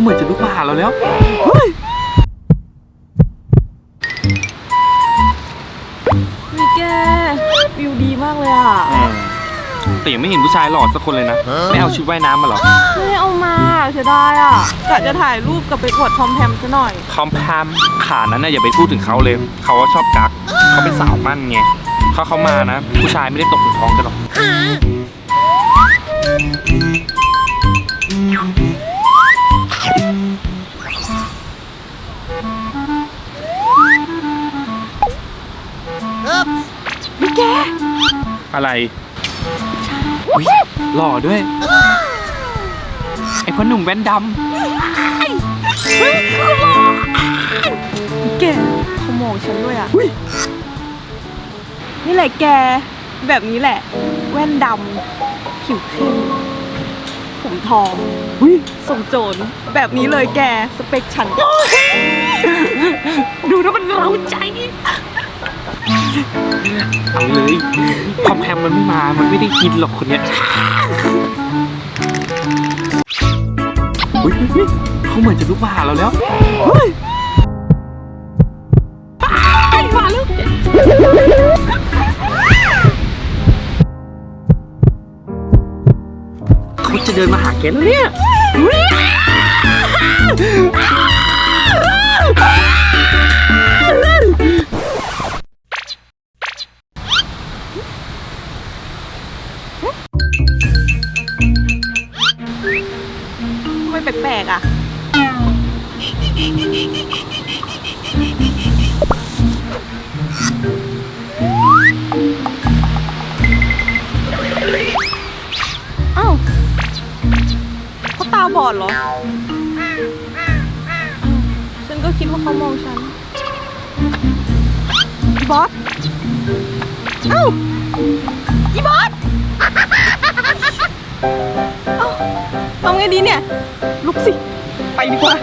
เหมือนจะลุกมาหาเราแล้วเฮ้ยมีแกวิวดีมากเลยอะ แต่ยังไม่เห็นผู้ชายหล่อสักคนเลยนะไม่เอาชุดว่ายน้ำมาเหรอไม่เอามาเสียดายอะกะจะถ่ายรูปกับไปอวดทอมแพมซะหน่อย คอมแพมขานั้นน่ะอย่าไปพูดถึงเขาเลย เขาว่าชอบกัก เขาเป็นสาวมั่นไงถ้าเขามานะ ผู้ชายไม่ได้ตกถึงท้องกันหรอก นี่แกอะไรอุ๊ยหล่อด้วย ไอ้พ่อหนุ่มแว่นดแกเขามองฉันด้วยอะนี่แหละแก แบบนี้แหละ แว่นดำผิวเข้มผมทองทรงโจรแบบนี้เลยแก สเปคฉัน ดู เอาเลยคอมแพมมันไม่มา มันไม่ได้กินหรอกคนเนี้ยอุ๊ยอุ๊ยอุ๊ยเขาเหมือนจะลุกมาหาเราแล้วเฮ้ยมาแล้วเขาจะเดินมาหาแกแล้วเนี่ย แปลกๆอะอ้าเขาตาบอดเหรอ ฉันก็คิดว่าเขามองฉัน บอส เอ้าอีบอส นี้เนี่ยลุกสิ ไปดีกว่า